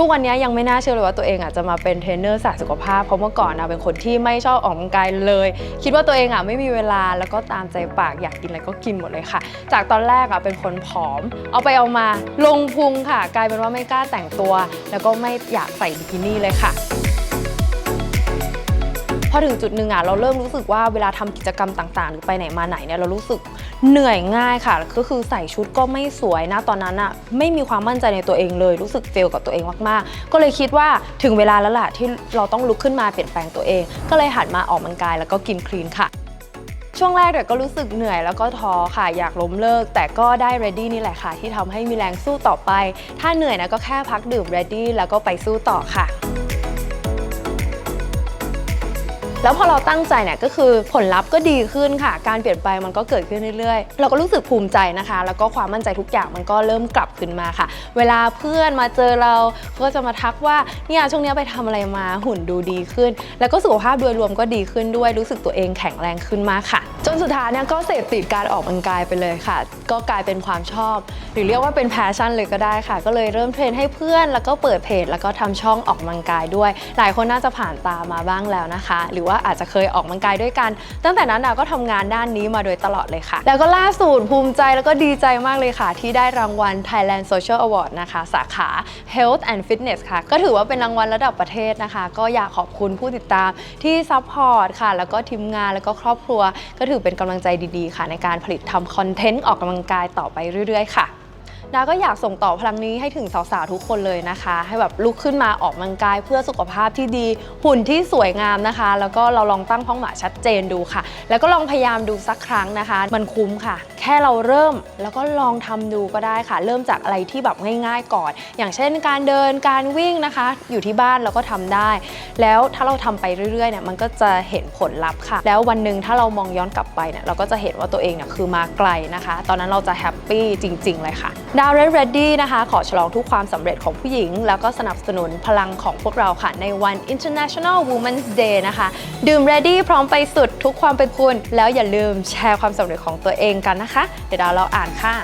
ทุกวันนี้ยังไม่น่าเชื่อเลยว่าตัวเองอะจะมาเป็นเทรนเนอร์สายสุขภาพเพราะเมื่อก่อนนะเป็นคนที่ไม่ชอบออกกำลังกายเลย คิดว่าตัวเองอะไม่มีเวลาแล้วก็ตามใจปากอยากกินอะไรก็กินหมดเลยค่ะ จากตอนแรกอะเป็นคนผอม เอาไปเอามาลงพุงค่ะ กลายเป็นว่าไม่กล้าแต่งตัว แล้วก็ไม่อยากใส่บิกินี่เลยค่ะพอถึงจุดหนึ่งอะเราเริ่มรู้สึกว่าเวลาทำกิจกรรมต่างๆ หรือไปไหนมาไหนเนี่ยเรารู้สึก เหนื่อยง่ายค่ะ ก็คือใส่ชุดก็ไม่สวยนะตอนนั้นอะไม่มีความมั่นใจในตัวเองเลย รู้สึกเฟลกับตัวเองมากๆ ก็เลยคิดว่าถึงเวลาแล้วล่ะที่เราต้องลุกขึ้นมาเปลี่ยนแปลงตัวเอง ก็เลยหันมาออกกำลังกายแล้วก็กินคลีนค่ะช่วงแรกเนี่ยก็รู้สึกเหนื่อยแล้วก็ท้อค่ะ อยากล้มเลิก แต่ก็ได้ ready นี่แหละค่ะ ที่ทำให้มีแรงสู้ต่อไป ถ้าเหนื่อยนะก็แค่พักดื่ม ready แล้วก็ไปสู้ต่อค่ะ แล้วพอเราตั้งใจเนี่ยก็คือผลลัพธ์ก็ดีขึ้นค่ะ การเปลี่ยนแปลงมันก็เกิดขึ้นเรื่อยๆ เราก็รู้สึกภูมิใจนะคะ แล้วก็ความมั่นใจทุกอย่างมันก็เริ่มกลับขึ้นมาค่ะ เวลาเพื่อนมาเจอเราก็จะมาทักว่าเนี่ยช่วงนี้ไปทำอะไรมาหุ่นดูดีขึ้น แล้วก็สุขภาพโดยรวมก็ดีขึ้นด้วยรู้สึกตัวเองแข็งแรงขึ้นมากค่ะ จนสุดท้ายเนี่ยก็เสพติดการออกกำลังกายไปเลยค่ะ ก็กลายเป็นความชอบ หรือเรียกว่าเป็นแพชชั่นเลยก็ได้ค่ะ ก็เลยเริ่มเทรนให้เพื่อนแล้วก็เปิดเพจ แล้วก็ทำช่องออกกำลังกายด้วย หลายคนน่าจะผ่านตามาบ้างแล้วนะคะ หรือว่าอาจจะเคยออกกำลังกายด้วยกัน ตั้งแต่นั้นน่ะก็ทำงานด้านนี้มาโดยตลอดเลยค่ะ แล้วก็ล่าสุดภูมิใจแล้วก็ดีใจมากเลยค่ะ ที่ได้รางวัล Thailand Social Award นะคะ สาขา Health and Fitness ค่ะ ก็ถือว่าเป็นรางวัลระดับประเทศนะคะ ก็อยากขอบคุณผู้ติดตามที่ซัพพอร์ตค่ะ แล้วก็ทีมงานแล้วก็ครอบครัว ก็ถือเป็นกำลังใจดีๆ ค่ะ ในการผลิตทำคอนเทนต์ออกกำลังกายต่อไปเรื่อยๆ ค่ะ ดาก็อยากส่งต่อพลังนี้ให้ถึงสาวๆทุกคนเลยนะคะ ให้แบบลุกขึ้นมาออกกำลังกายเพื่อสุขภาพที่ดี หุ่นที่สวยงามนะคะ แล้วก็เราลองตั้งเป้าหมายชัดเจนดูค่ะ แล้วก็ลองพยายามดูสักครั้งนะคะ มันคุ้มค่ะ ค่เราเริ่มแล้วก็ลองทำดูก็ได้ค่ะ เริ่มจากอะไรที่แบบง่ายๆก่อน อย่างเช่นการเดินการวิ่งนะคะ อยู่ที่บ้านเราก็ทำได้ แล้วถ้าเราทำไปเรื่อยๆเนี่ยมันก็จะเห็นผลลัพธ์ค่ะ แล้ววันหนึ่งถ้าเรามองย้อนกลับไปเนี่ยเราก็จะเห็นว่าตัวเองเนี่ยคือมาไกลนะคะ ตอนนั้นเราจะแฮปปี้จริง ๆ เลยค่ะดาวเรดเรดดี้นะคะ ขอฉลองทุกความสำเร็จของผู้หญิง แล้วก็สนับสนุนพลังของพวกเราค่ะในวัน International Women's Day นะคะ ดื่ม Ready พร้อมไปสุดทุกความเป็นคุณ แล้วอย่าลืมแชร์ความสำเร็จของตัวเองกันนะคะเดี๋ยวดาวเราอ่านค่ะ